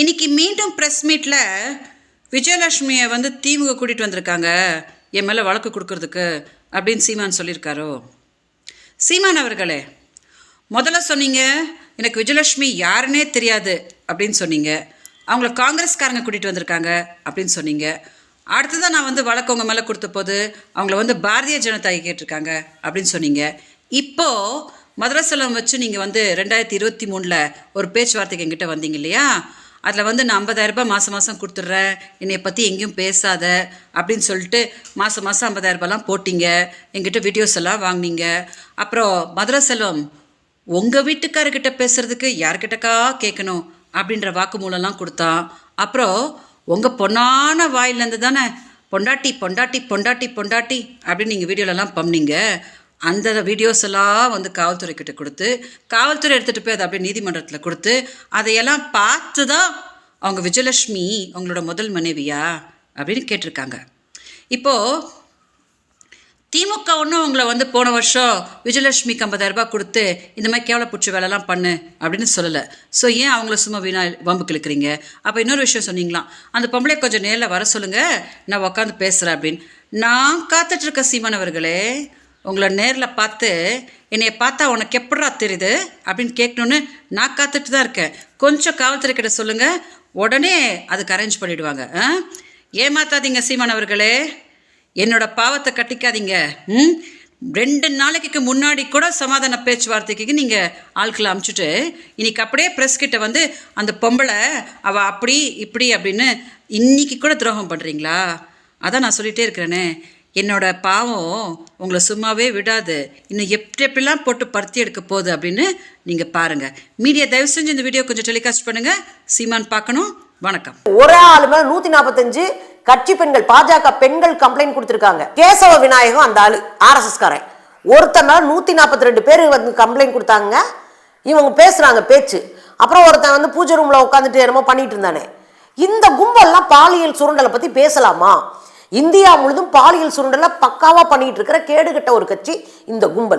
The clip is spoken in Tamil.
இன்னைக்கு மீண்டும் ப்ரெஸ் மீட்டில் விஜயலட்சுமியை வந்து திமுக கூட்டிகிட்டு வந்திருக்காங்க. என் மேலே வழக்கு கொடுக்கறதுக்கு அப்படின்னு சீமான் சொல்லியிருக்காரோ? சீமான் அவர்களே முதல்ல சொன்னீங்க எனக்கு விஜயலட்சுமி யாருன்னே தெரியாது அப்படின்னு சொன்னீங்க. அவங்கள காங்கிரஸ்காரங்க கூட்டிகிட்டு வந்திருக்காங்க அப்படின்னு சொன்னீங்க. அடுத்ததான் நான் வந்து வழக்கு உங்கள் மேலே கொடுத்த போது அவங்கள வந்து பாரதிய ஜனதா கேட்டிருக்காங்க அப்படின்னு சொன்னீங்க. இப்போது மதுரசலம் வச்சு நீங்கள் வந்து ரெண்டாயிரத்தி இருபத்தி மூணில் ஒரு பேச்சுவார்த்தைக்கு எங்கிட்ட வந்தீங்க இல்லையா? அதில் வந்து நான் 50000 ரூபாய் மாதம் மாதம் கொடுத்துட்றேன். என்னை பற்றி எங்கேயும் பேசாத அப்படின்னு சொல்லிட்டு மாதம் மாதம் ஐம்பதாயிரரூபாலாம் போட்டிங்க. எங்கிட்ட வீடியோஸ் எல்லாம் வாங்கினீங்க. அப்புறம் மதுரை செல்வம் உங்கள் வீட்டுக்காரர்கிட்ட பேசுகிறதுக்கு யார்கிட்டக்கா கேட்கணும் அப்படின்ற வாக்குமூலம்லாம் கொடுத்தான். அப்புறம் உங்கள் பொன்னான வாயிலேருந்து தானே பொண்டாட்டி பொண்டாட்டி பொண்டாட்டி பொண்டாட்டி அப்படின்னு நீங்கள் வீடியோலலாம் பண்ணீங்க அந்த வீடியோஸ் எல்லாம் வந்து காவல்துறைக்கிட்ட கொடுத்து காவல்துறை எடுத்துகிட்டு போய் அதை அப்படியே நீதிமன்றத்தில் கொடுத்து அதையெல்லாம் பார்த்து தான் அவங்க விஜயலட்சுமி அவங்களோட முதல் மனைவியா அப்படின்னு கேட்டிருக்காங்க. இப்போது திமுக ஒன்றும் அவங்கள வந்து போன வருஷம் விஜயலட்சுமிக்கு 50000 ரூபாய் கொடுத்து இந்த மாதிரி பிடிச்ச வேலைலாம் பண்ணு அப்படின்னு சொல்லலை. ஸோ ஏன் அவங்கள சும்மா வீணா வம்பு கிழக்குறீங்க? அப்போ இன்னொரு விஷயம் சொன்னீங்களாம். அந்த பொம்பளை கொஞ்சம் நேரில் வர சொல்லுங்கள் நான் உட்காந்து பேசுகிறேன் அப்படின்னு. நான் காத்துட்ருக்க சீமானவர்களே உங்களை நேரில் பார்த்து என்னைய பார்த்தா உனக்கு எப்படா தெரியுது? அப்படின்னு கேட்கணுன்னு நான் காத்துட்டு தான் இருக்கேன். கொஞ்சம் காவல்துறை கிட்ட சொல்லுங்கள் உடனே அதுக்கு அரேஞ்ச் பண்ணிடுவாங்க. ஆ? ஏமாத்தாதீங்க சீமானவர்களே என்னோட பாவத்தை கட்டிக்காதீங்க. ம்? ரெண்டு நாளைக்கு முன்னாடி கூட சமாதான பேச்சுவார்த்தைக்கு நீங்கள் ஆட்களை அமுச்சுட்டு இன்னைக்கு அப்படியே ப்ரெஸ் கிட்ட வந்து அந்த பொம்பளை அவள் அப்படி இப்படி அப்படின்னு இன்னைக்கு கூட துரோகம் பண்ணுறீங்களா அதான் நான் சொல்லிகிட்டே இருக்கிறேனே. என்னோட பாவம் உங்களை சும்மாவே விடாது. இன்னும் எப்படி எப்படிலாம் போட்டு பருத்தி எடுக்க போகுது அப்படின்னு நீங்கள் பாருங்கள் மீடியா தயவு செஞ்சு இந்த வீடியோ கொஞ்சம் டெலிகாஸ்ட் பண்ணுங்கள் சீமான் பார்க்கணும். வணக்கம். ஒரே ஆளு மேல நூத்தி நாற்பத்தஞ்சு கட்சி பெண்கள் பாஜக பெண்கள் கம்ப்ளைண்ட் கொடுத்துருக்காங்க. கேசவ விநாயகம் அந்த ஆளு ஆர்எஸ்எஸ் காரன் ஒருத்தன் மேல நூத்தி நாற்பத்தி ரெண்டு பேர் வந்து கம்ப்ளைண்ட் கொடுத்தாங்க. இவங்க பேசுறாங்க பேச்சு. அப்புறம் ஒருத்தன் வந்து பூஜை ரூம்ல உட்காந்துட்டு என்னமோ பண்ணிட்டு இருந்தானே. இந்த கும்பல்லாம் பாலியல் சுரண்டலை பத்தி பேசலாமா? இந்தியா முழுதும் பாலியல் சுரண்டலை பக்காவா பண்ணிட்டு இருக்கிற கேடுகட்ட ஒரு கட்சி இந்த கும்பல்.